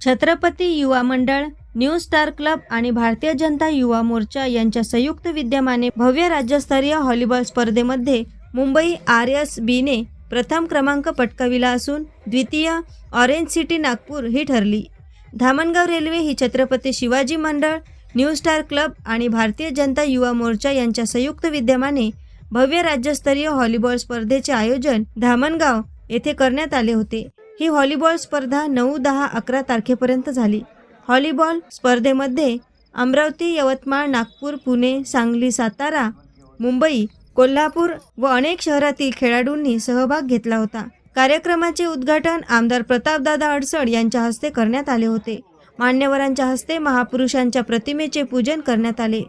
छत्रपती युवा मंडळ new star club आणि भारतीय जनता युवा मोर्चा यांच्या संयुक्त विद्यमाने भव्य राज्यस्तरीय हॉलीबॉल स्पर्धेमध्ये मुंबई आर एस बीने प्रथम क्रमांक पटकाविला असून द्वितीय ऑरेंज सिटी नागपूर ही ठरली. धामणगाव रेल्वे ही छत्रपती शिवाजी मंडळ न्यू स्टार क्लब आणि भारतीय जनता युवा मोर्चा यांच्या संयुक्त विद्यमाने भव्य राज्यस्तरीय हॉलीबॉल स्पर्धेचे आयोजन धामणगाव येथे करण्यात आले होते. ही व्हॉलीबॉल स्पर्धा नऊ दहा अकरा तारखेपर्यंत झाली. व्हॉलीबॉल स्पर्धेमध्ये अमरावती यवतमाळ नागपूर पुणे सांगली सातारा मुंबई कोल्हापूर व अनेक शहरातील खेळाडूंनी सहभाग घेतला होता. कार्यक्रमाचे उद्घाटन आमदार प्रतापदादा अडसड यांच्या हस्ते करण्यात आले होते. मान्यवरांच्या हस्ते महापुरुषांच्या प्रतिमेचे पूजन करण्यात आले.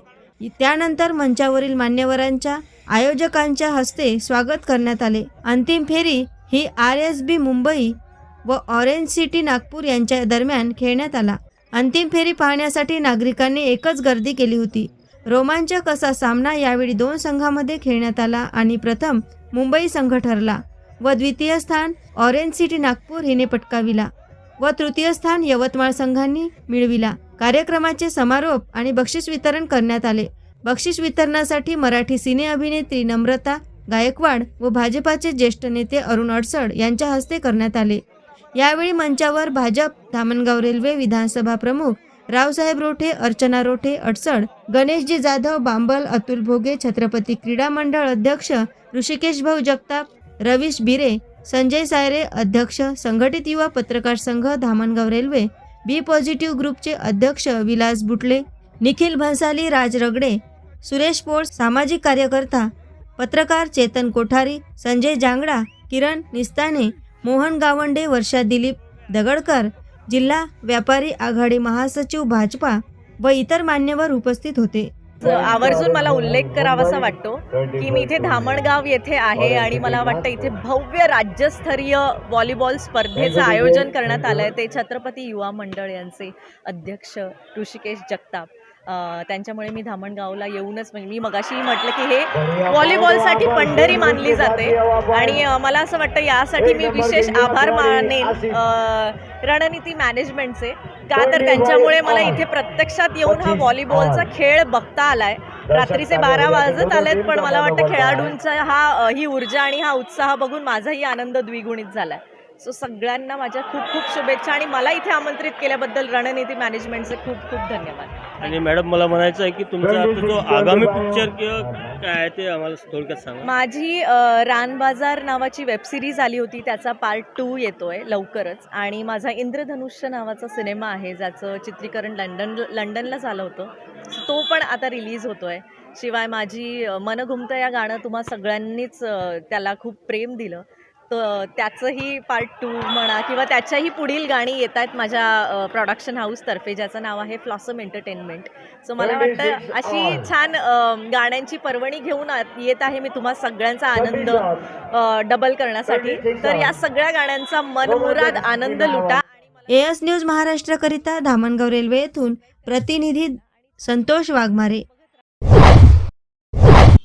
त्यानंतर मंचावरील मान्यवरांच्या आयोजकांच्या हस्ते स्वागत करण्यात आले. अंतिम फेरी ही आर एस बी मुंबई व ऑरेंज सिटी नागपूर यांच्या दरम्यान खेळण्यात आला. अंतिम फेरी पाहण्यासाठी नागरिकांनी एकच गर्दी केली होती. रोमांचक असा सामना यावेळी दोन संघामध्ये खेळण्यात आला आणि प्रथम मुंबई संघ ठरला व द्वितीय स्थान ऑरेंज सिटी नागपूर हिने पटकाविला व तृतीय स्थान यवतमाळ संघांनी मिळविला. कार्यक्रमाचे समारोप आणि बक्षीस वितरण करण्यात आले. बक्षीस वितरणासाठी मराठी सिने अभिनेत्री नम्रता गायकवाड व भाजपाचे ज्येष्ठ नेते अरुण अडसड यांच्या हस्ते करण्यात आले. यावेळी मंचावर भाजप धामणगाव रेल्वे विधानसभा प्रमुख रावसाहेब रोठे अर्चना रोठे अडचण गणेशजी जाधव बांबल अतुल भोगे छत्रपती क्रीडा मंडळ अध्यक्ष ऋषिकेश भाऊ जगताप रवीश बिरे संजय सायरे अध्यक्ष संघटित युवा पत्रकार संघ धामणगाव रेल्वे बी पॉझिटिव्ह ग्रुपचे अध्यक्ष विलास बुटले निखिल भन्साली राज रगडे सुरेश पोळ सामाजिक कार्यकर्ता पत्रकार चेतन कोठारी संजय जांगडा किरण निस्ताने मोहन गावंडे वर्षा दिलीप दगडकर जिल्हा व्यापारी आघाडी महासचिव भाजपा व इतर मान्यवर उपस्थित होते. आवर्जून मला उल्लेख करावासा वाटतो की मी इथे धामणगाव येथे आहे आणि मला वाटतं इथे भव्य राज्यस्तरीय व्हॉलीबॉल स्पर्धेचं आयोजन करण्यात आलं आहे ते छत्रपती युवा मंडळ यांचे अध्यक्ष ऋषिकेश जगताप. त्यांच्यामुळे मी धामणगावला येऊनच म्हणजे मी मगाशी म्हटलं की हे व्हॉलीबॉलसाठी पंढरी मानली जाते. आणि मला असं वाटतं यासाठी मी विशेष आभार मानेन अ, रणनीती मॅनेजमेंटचे का तर त्यांच्यामुळे मला इथे प्रत्यक्षात येऊन हा व्हॉलीबॉलचा खेळ बघता आलाय. रात्रीचे बारा वाजत आलेत पण मला वाटतं खेळाडूंचा हा ही ऊर्जा आणि हा उत्साह बघून माझाही आनंद द्विगुणित झालाय. सो सगळ्यांना माझ्या खूप खूप शुभेच्छा आणि मला इथे आमंत्रित केल्याबद्दल रणनीती मॅनेजमेंटचे खूप खूप धन्यवाद. आणि मॅडम मला म्हणायचं आहे की तुमचा जो आगामी पिक्चर किंवा काय आहे ते आम्हाला थोडक्यात सांगा. माझी अ, रान बाजार नावाची वेबसिरीज आली होती त्याचा पार्ट टू येतोय लवकरच. आणि माझा इंद्रधनुष्य नावाचा सिनेमा आहे ज्याचं चित्रीकरण लंडन लंडनला झालं होतं. तो पण आता रिलीज होतोय. शिवाय माझी मन घुमतं या गाणं तुम्हा सगळ्यांनीच त्याला खूप प्रेम दिलं. तर त्याचंही पार्ट टू म्हणा किंवा त्याच्याही पुढील गाणी येत आहेत माझ्या प्रोडक्शन हाऊसतर्फे ज्याचं नाव आहे फ्लॉसम एंटरटेनमेंट सो मला वाटतं अशी छान गाण्यांची पर्वणी घेऊन येत आहे मी तुम्हा सगळ्यांचा आनंद डबल करण्यासाठी. तर या सगळ्या गाण्यांचा मनमुराद आनंद लुटा. एएस न्यूज महाराष्ट्राकरिता धामणगाव रेल्वे येथून प्रतिनिधी संतोष वाघमारे.